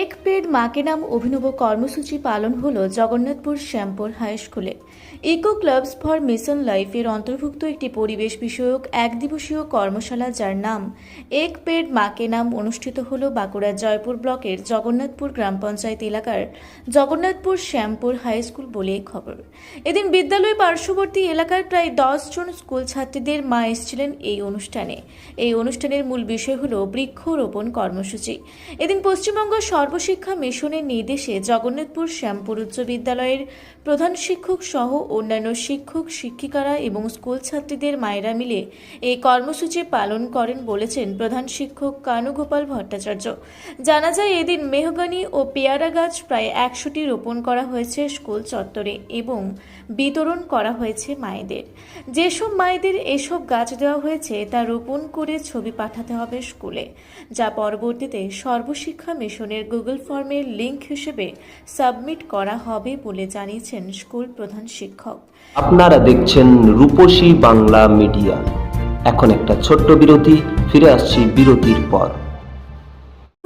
এক পেড মাকে নাম অভিনব কর্মসূচি পালন হল জগন্নাথপুর শ্যামপুর হাই স্কুলে। ইকো ক্লাবস ফর মিশন লাইফের অন্তর্ভুক্ত একটি পরিবেশ বিষয়ক এক দিবসীয় কর্মশালা যার নাম এক পেড মাকে নাম অনুষ্ঠিত হল বাঁকুড়ার জয়পুর ব্লকের জগন্নাথপুর গ্রাম পঞ্চায়েত এলাকার জগন্নাথপুর শ্যামপুর হাই স্কুল বলে খবর। এদিন বিদ্যালয় পার্শ্ববর্তী এলাকার প্রায় দশ জন স্কুল ছাত্রীদের মা এসেছিলেন এই অনুষ্ঠানে। এই অনুষ্ঠানের মূল বিষয় হল বৃক্ষরোপণ কর্মসূচি। এদিন পশ্চিমবঙ্গ সর্বশিক্ষা মিশনের নির্দেশে জগন্নাথপুর শ্যামপুর উচ্চ বিদ্যালয়ের প্রধান শিক্ষক সহ অন্যান্য শিক্ষক, শিক্ষিকারা এবং স্কুল ছাত্রীদের মায়েরা মিলে এই কর্মসূচি পালন করেন বলেছেন প্রধান শিক্ষক কানুগোপাল ভট্টাচার্য। জানা যায়, এদিন মেহগানি ও পেয়ারা গাছ প্রায় একশোটি রোপণ করা হয়েছে স্কুল চত্বরে এবং বিতরণ করা হয়েছে মায়েদের। যেসব মায়েদের এসব গাছ দেওয়া হয়েছে, তা রোপণ করে ছবি পাঠাতে হবে স্কুলে, যা পরবর্তীতে সর্বশিক্ষা মিশনের গুগল ফর্মের লিঙ্ক হিসেবে সাবমিট করা হবে বলে জানিয়েছেন স্কুল প্রধান শিক্ষক। আপনারা দেখছেন রূপসী বাংলা মিডিয়া। এখন একটা ছোট্ট বিরতি, ফিরে আসছি বিরতির পর।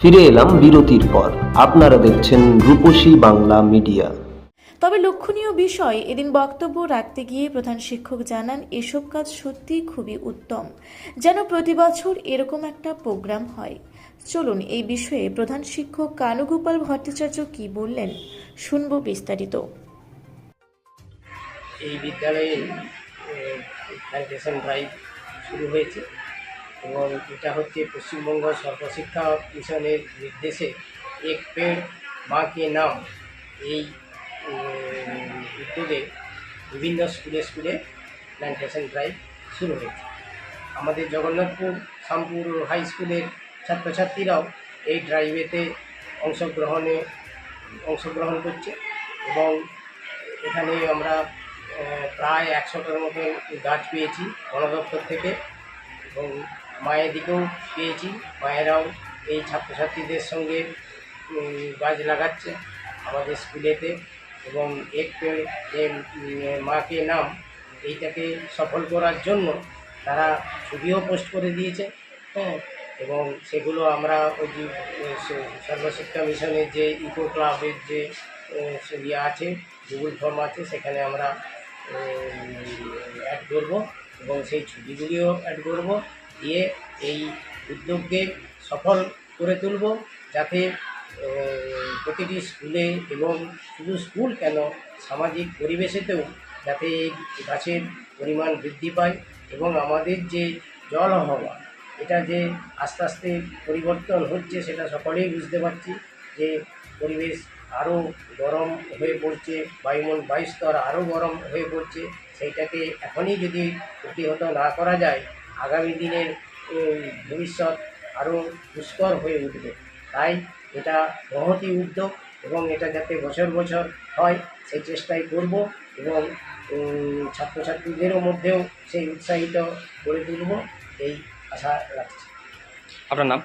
ফিরে এলাম বিরতির পর। আপনারা দেখছেন রূপসী বাংলা মিডিয়া। তবে লক্ষণীয় বিষয় এদিন বক্তব্য রাখতে গিয়ে প্রধান শিক্ষক জানান এসব কাজ সত্যিই খুবই উত্তম। যেন প্রতি বছর এরকম একটা প্রোগ্রাম হয়। চলুন এই বিষয়ে প্রধান শিক্ষক কানুগোপাল ভট্টাচার্য কি বললেন শুনব বিস্তারিত। এই বিদ্যালয়ে ড্রাইভ শুরু হয়েছে। এবং এটা হচ্ছে পশ্চিমবঙ্গ সর্বশিক্ষা মিশনের নির্দেশে এক পেড় বাঁকে নাম এই উদ্যোগে বিভিন্ন স্কুলে স্কুলে প্ল্যান্টেশন ড্রাইভ শুরু হয়েছে। আমাদের জগন্নাথপুর শামপুর হাই স্কুলের ছাত্রছাত্রীরাও এই ড্রাইভেতে অংশগ্রহণে, অংশগ্রহণ করছে এবং এখানে আমরা প্রায় একশোটার মতো গাছ পেয়েছি বন দপ্তর থেকে এবং মায়ের দিকেও পেয়েছি, মায়েরাও এই ছাত্রছাত্রীদের সঙ্গে গাছ লাগাচ্ছে আমাদের স্কুলেতে এবং এক পেড় যে মাকে নাম, এইটাকে সফল করার জন্য তারা ছবিও পোস্ট করে দিয়েছে হ্যাঁ এবং সেগুলো আমরা ওই যে সর্বশিক্ষা মিশনের যে ইকো ক্লাবের যে ইয়ে আছে, গুগল ফর্ম আছে, সেখানে আমরা অ্যাড করব এবং সেই ছবিগুলিও অ্যাড করব। দিয়ে এই উদ্যোগকে সফল করে তুলব যাতে প্রতিটি স্কুলে এবং শুধু স্কুল কেন, সামাজিক পরিবেশেতেও যাতে এই গাছের পরিমাণ বৃদ্ধি পায় এবং আমাদের যে জল হওয়া, এটা যে আস্তে আস্তে পরিবর্তন হচ্ছে সেটা সকলেই বুঝতে পারছি যে পরিবেশ আরও গরম হয়ে পড়ছে, বায়ুমন, বায়ুস্তর আরও গরম হয়ে পড়ছে, সেইটাকে এখনই যদি প্রতিহত না করা যায় আগামী দিনের ভবিষ্যৎ আরও দুষ্কর হয়ে উঠবে। তাই এটা মহতি উদ্যোগ এবং এটা যাতে বছর বছর হয় সেই চেষ্টাই করব এবং ছাত্রছাত্রীদেরও মধ্যেও সেই উৎসাহিত করে তুলব এই আশা রাখছি। আপনার নাম?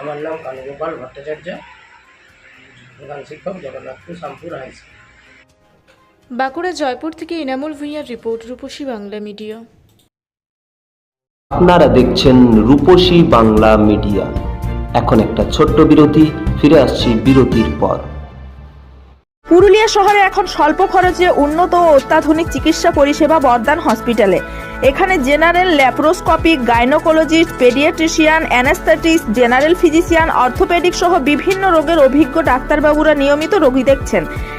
আমার নাম কানুগোপাল ভট্টাচার্য প্রধান শিক্ষক জগন্নাথপুর শামপুর হাই স্কুল। বাঁকুড়া জয়পুর থেকে ইনামুল ভুঁইয়ার রিপোর্ট রূপসী বাংলা মিডিয়া। আপনারা দেখছেন রূপসী বাংলা মিডিয়া। এখন একটা ছোট্ট বিরতি, ফিরে আসছি বিরতির পর। পুরুলিয়া শহরে এখন স্বল্প খরচে উন্নত ও অত্যাধুনিক চিকিৎসা পরিষেবা বর্ধমান হসপিটালে। এখানে general laparoscopic gynaecologist, paediatrician, anaesthetist, general physician, orthopaedic সহ বিভিন্ন রোগের অভিজ্ঞ ডাক্তারবাবুরা নিয়মিত রোগী দেখছেন।